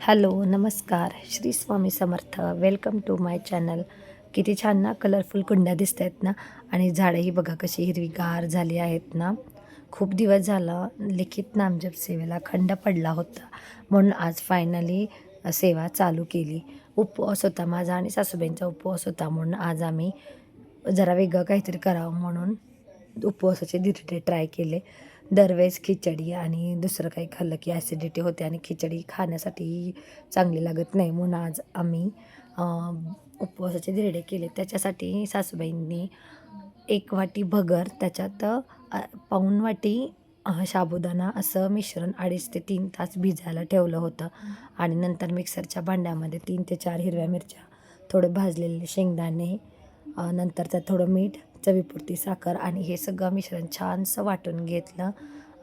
Hello नमस्कार. Shri Swami Samarth. Welcome to my channel किती छान ना कलरफुल कुंड्या दिसत आहेत ना. आणि झाडंही बघा कशी हिरवीगार झाली आहेत ना. खूप दिवस झाला लिखित नामजप सेवेला खंड पडला होता. म्हणून आज फायनली सेवा चालू केली. उपवास होता माझा आणि सासूबाईंचा उपवास होता. म्हणून आज आम्ही जरा वेगळं काहीतरी करावं म्हणून उपवासाचे धीरे ट्राय केले. दरवेळेस खिचडी आणि दुसरं काही खाल्लं की ॲसिडिटी होते आणि खिचडी खाण्यासाठी चांगली लागत नाही. म्हणून आज आम्ही उपवासाचे धिरडे केले. त्याच्यासाठी सासूबाईंनी एक वाटी भगर त्याच्यात पाऊण वाटी साबुदाणा असं मिश्रण अडीच ते तीन तास भिजायला ठेवलं होतं. आणि नंतर मिक्सरच्या भांड्यामध्ये तीन ते चार हिरव्या मिरच्या थोडे भाजलेले शेंगदाणे नंतर त्यात थोडं मीठ चवीपुरती साखर आणि हे सगळं मिश्रण छानसं वाटून घेतलं.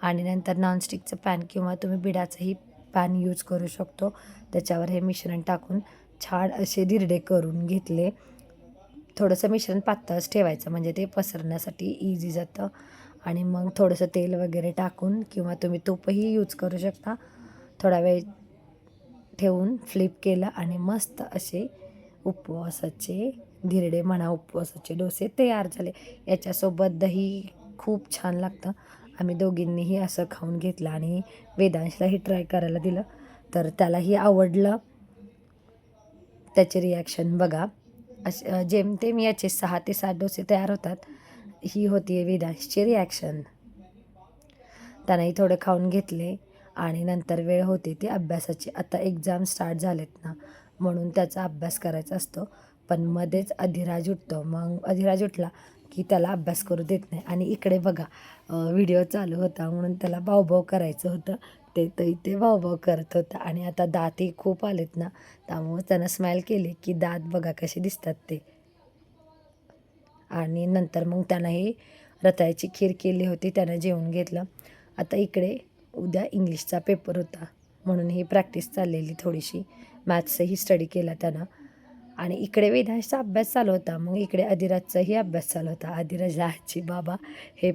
आणि नंतर नॉनस्टिकचं पॅन किंवा तुम्ही बिडाचंही पॅन यूज करू शकतो. त्याच्यावर हे मिश्रण टाकून छान असे दिरडे करून घेतले. थोडंसं मिश्रण पातळच ठेवायचं म्हणजे ते पसरण्यासाठी इझी जातं. आणि मग थोडंसं तेल वगैरे टाकून किंवा तुम्ही तूपही यूज करू शकता. थोडा वेळ ठेवून फ्लिप केलं आणि मस्त असे उपवासाचे धिरडे म्हणा उपवासाचे डोसे तयार झाले. याच्यासोबत दही खूप छान लागतं. आम्ही दोघींनीही असं खाऊन घेतलं आणि वेदांशलाही ट्राय करायला दिलं. तर त्यालाही आवडलं. त्याचे रिॲक्शन बघा. असे जेमतेम याचे सहा ते सात डोसे तयार होतात. ही होती आहे वेदांशची रिॲक्शन त्यानंही थोडे खाऊन घेतले आणि नंतर वेळ होती ती अभ्यासाची. आता एक्झाम स्टार्ट झालेत ना म्हणून त्याचा अभ्यास करायचा असतो. पण मध्येच अधिराज उठतो. मग अधिराज उठला की त्याला अभ्यास करू देत नाही. आणि इकडे बघा व्हिडिओ चालू होता म्हणून त्याला भाऊभाऊ करायचं होतं. ते तर इथे भाऊभाऊ करत होता. आणि आता दातही खूप आलेत ना त्यामुळे त्यानं स्माईल केली की दात बघा कसे दिसतात ते. आणि नंतर मग त्यानं हे रताळ्याची खीर केली होती त्यानं जेवून घेतलं. आता इकडे उद्या इंग्लिशचा पेपर होता म्हणून ही प्रॅक्टिस चाललेली थोडीशी. मॅथ्सही स्टडी केला त्यानं. आणि इकडे वेदांशचा अभ्यास चालू होता. मग इकडे अधिराजचाही अभ्यास चालू होता. अधिराजला आजी बाबा हे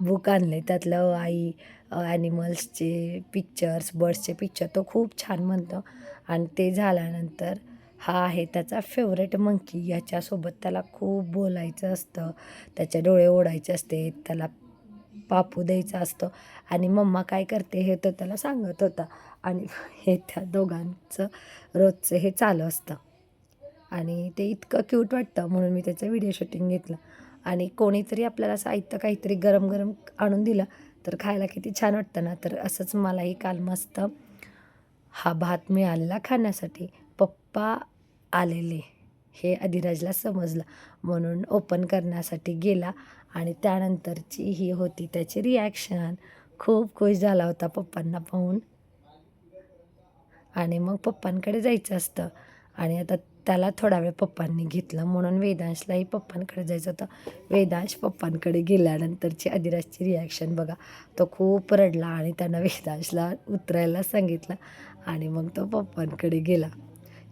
बुक आणले. त्यातलं आई ॲनिमल्सचे पिक्चर्स बर्ड्सचे पिक्चर तो खूप छान म्हणतो. आणि ते झाल्यानंतर हा आहे त्याचा फेवरेट मंकी याच्यासोबत त्याला खूप बोलायचं असतं. त्याचे डोळे ओढायचे असते. त्याला पापू द्यायचा असतो. आणि मम्मा काय करते हे तर त्याला सांगत होता. आणि हे त्या दोघांचं रोजचं हे चालू असतं. आणि ते इतकं क्यूट वाटतं म्हणून मी त्याचं व्हिडिओ शूटिंग घेतलं. आणि कोणीतरी आपल्याला साहित्य काहीतरी गरम गरम आणून दिलं तर खायला किती छान वाटतं ना. तर असंच मलाही काल मस्त हा भात मिळालेला खाण्यासाठी. पप्पा आलेले हे अधिराजला समजलं. म्हणून ओपन करण्यासाठी गेला आणि त्यानंतरची ही होती त्याची रिॲक्शन खूप खुश झाला होता पप्पांना पाहून. आणि मग पप्पांकडे जायचं असतं. आणि आता त्याला थोडा वेळ पप्पांनी घेतलं. म्हणून वेदांशलाही पप्पांकडे जायचं होतं. वेदांश पप्पांकडे गेल्यानंतरची अधिराजची रिॲक्शन बघा. तो खूप रडला आणि त्यानं वेदांशला उतरायला सांगितलं आणि मग तो पप्पांकडे गेला.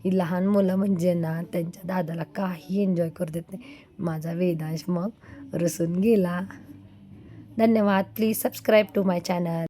ही लहान मुलं म्हणजे ना त्यांच्या दादाला काही एन्जॉय करू देत नाही. माझा वेदांश मग रसून गेला. धन्यवाद. Please subscribe to my channel